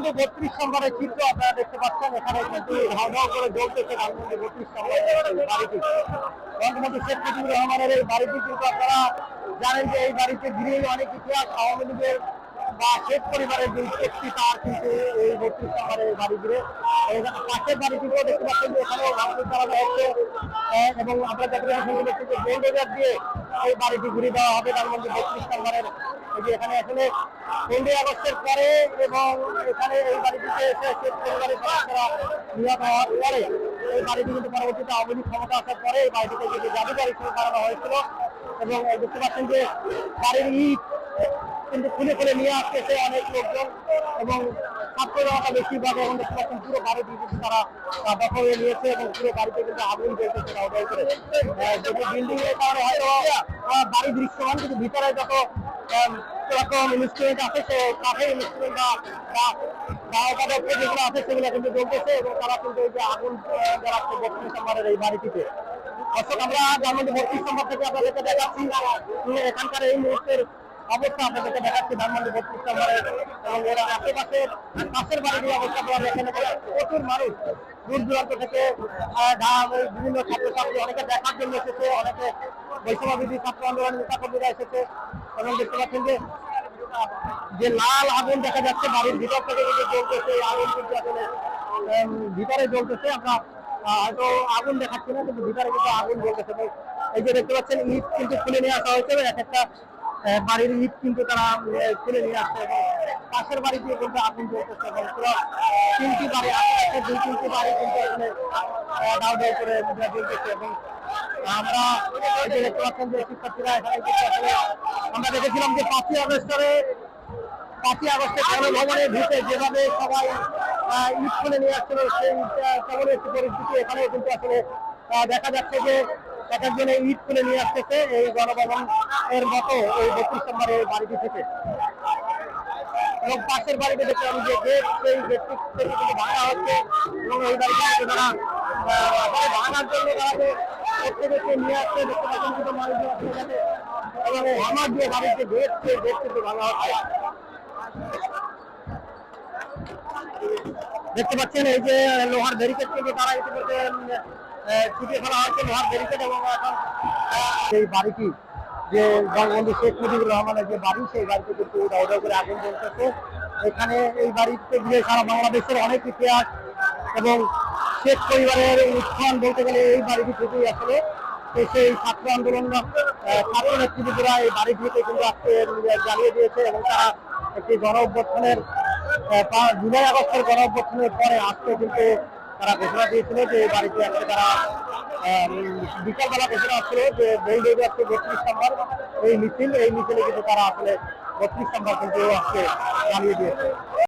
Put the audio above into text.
ধানমন্ডি বত্রিশ নম্বরের চিত্র আপনারা দেখতে পাচ্ছেন, এখানে কিন্তু ধাও করে জ্বলতেছে ধানমন্ডি বত্রিশ নম্বরের শেখ মুজিবুর রহমানের এই বাড়িটি কিন্তু আপনারা জানেন যে এই বাড়িতে ঘিরে অনেক ইতিহাস, আওয়ামী লীগের বা শেখ পরিবারের যে একটি তার কিন্তু এই বত্রিশ নম্বরের বাড়ি ঘিরে পাশের বাড়িটিকেও দেখতে পাচ্ছেন যে এখানেও ভাঙচুর চালানো হচ্ছে এবং আপনারা দেখতে পাচ্ছেন যে দিয়ে এই বাড়িটি ঘুরে দেওয়া হবে ধানমন্ডি বত্রিশ নম্বরের। এখানে আসলে পনেরোই আগস্টের পরে এবং এখানে এই বাড়িটিতে এসে পরিবারের সদস্যরা নিহত হওয়ার পরে এই বাড়িটি কিন্তু পরবর্তীতে আওয়ামী লীগ ক্ষমতা আসার পরে এই বাড়িটিতে কিন্তু জাদুঘর হিসেবে বানানো হয়েছিল এবং দেখতে পাচ্ছেন যে বাড়ির ইট কিন্তু খুলে খুলে নিয়ে আসতেছে অনেক লোকজন এবং ছাত্র জনতা বেশিরভাগ এখন দেখতে পুরো বাড়িটি কিন্তু তারা দখল হয়ে নিয়েছে এবং পুরো বাড়িতে কিন্তু আগুন জ্বলতেছে করে। আহ, যেটি বিল্ডিং এর কারণে হয়তো বাড়ি দৃশ্যমান কিন্তু ভিতরে যত আহ, এরকম ইনস্ট্রুমেন্ট আছে সে কাঠের ইনস্ট্রুমেন্ট বা বা- বা যেগুলো আছে সেগুলো কিন্তু জ্বলতেছে এবং তারা কিন্তু এই যে আগুন জ্বালাচ্ছে বত্রিশ নম্বরের এই বাড়িটিতে। দর্শক আমরা ধানমন্ডি বত্রিশ নম্বর থেকে আপনাদেরকে দেখাচ্ছি এখানকার এই মুহূর্তের অবস্থা আপনাদেরকে দেখাচ্ছি, ধানমন্ডি বত্রিশ নম্বরের এবং এর আশেপাশে পাশের বাড়ির অবস্থা আপনারা দেখেন প্রচুর মানুষ দূর দূরান্ত থেকে বিভিন্ন ছাত্রছাত্রী অনেকে দেখার জন্য এসেছে, অনেকে বৈষম্যবিধি ছাত্র আন্দোলন নেতাকর্মীরা এসেছে। এবং দেখতে পাচ্ছেন যে যে লাল আগুন দেখা যাচ্ছে বাড়ির ভিতর থেকে কিন্তু জ্বলতেছে, এই আগুন কিন্তু আসলে ভিতরে জ্বলতেছে। আমরা হয়তো আগুন দেখাচ্ছি না, কিন্তু ভিতরে কিন্তু আগুন জ্বলতেছে। এই যে দেখতে পাচ্ছেন, ইট কিন্তু খুলে নিয়ে আসা হয়েছে। এক একটা বাড়ির ইট কিন্তু তারা খুলে নিয়ে আসছে এবং পাশের বাড়ি দিয়ে কিন্তু আগুন জ্বলতেছে এবং পুরো তিনটি বাড়ি, আশেপাশে দুই তিনটি বাড়ি কিন্তু এখানে দাও দাও করে জ্বলতেছে এবং আমরা যে দেখতে পাচ্ছেন যে শিক্ষার্থীরা এখানে কিন্তু আসলে আমরা দেখেছিলাম যে পাঁচই আগস্টে পাঁচই আগস্টে গণভবনে ঢুকে যেভাবে সবাই ইট খুলে নিয়ে আসছিল, সেই তেমন একটি পরিস্থিতি। এখানেও কিন্তু আসলে দেখা যাচ্ছে যে এক একজনে ইট খুলে নিয়ে আসতেছে এই গণভবন এর মতো এই বত্রিশ নম্বরের বাড়িটি থেকে। এবং পাশের বাড়িতে যে গেট সেই গেটটি থেকে কিন্তু ভাঙা হচ্ছে। এবং এই বাড়িটি তারা ভাঙার জন্য তারা যে নিয়ে আসছে, দেখতে পাচ্ছেন কিন্তু মানুষজন এবং এই হামার দিয়ে বাড়িতে গেট, সেই গেট কিন্তু ভাঙা হচ্ছে। দেখতে পাচ্ছেন এই যে লোহার ব্যারিকেড থেকে তারা ইতিমধ্যে ছুটিয়ে ফেলা হচ্ছে লোহার ব্যারিকেড এবং এখন। এই বাড়িটি যে বঙ্গবন্ধু শেখ মুজিবুর রহমানের যে বাড়ি, সেই বাড়িতে কিন্তু দাউদাউ করে আগুন জ্বলতেছে। এখানে এই বাড়িতে গিয়ে সারা বাংলাদেশের অনেক ইতিহাস এবং শেখ পরিবারের উত্থান বলতে গেলে এই বাড়িটি থেকেই আসলে সেই ছাত্র আন্দোলন ছাত্র নেতৃবৃন্দরা এই বাড়িটিতে কিন্তু আজকে জ্বালিয়ে দিয়েছে এবং তারা একটি গণ অভ্যর্থনের জুলাই আগস্টের গণ অভ্যর্থনের পরে আজকে কিন্তু তারা ঘোষণা দিয়েছিল যে এই বাড়িতে আসলে তারা বিকালবেলা ঘোষণা আসছিল যে বেলডেজে আসছে বত্রিশ নম্বর। এই মিছিল, এই মিছিলে কিন্তু তারা আসলে বত্রিশ নম্বর কিন্তু আসছে, জানিয়ে দিয়েছে।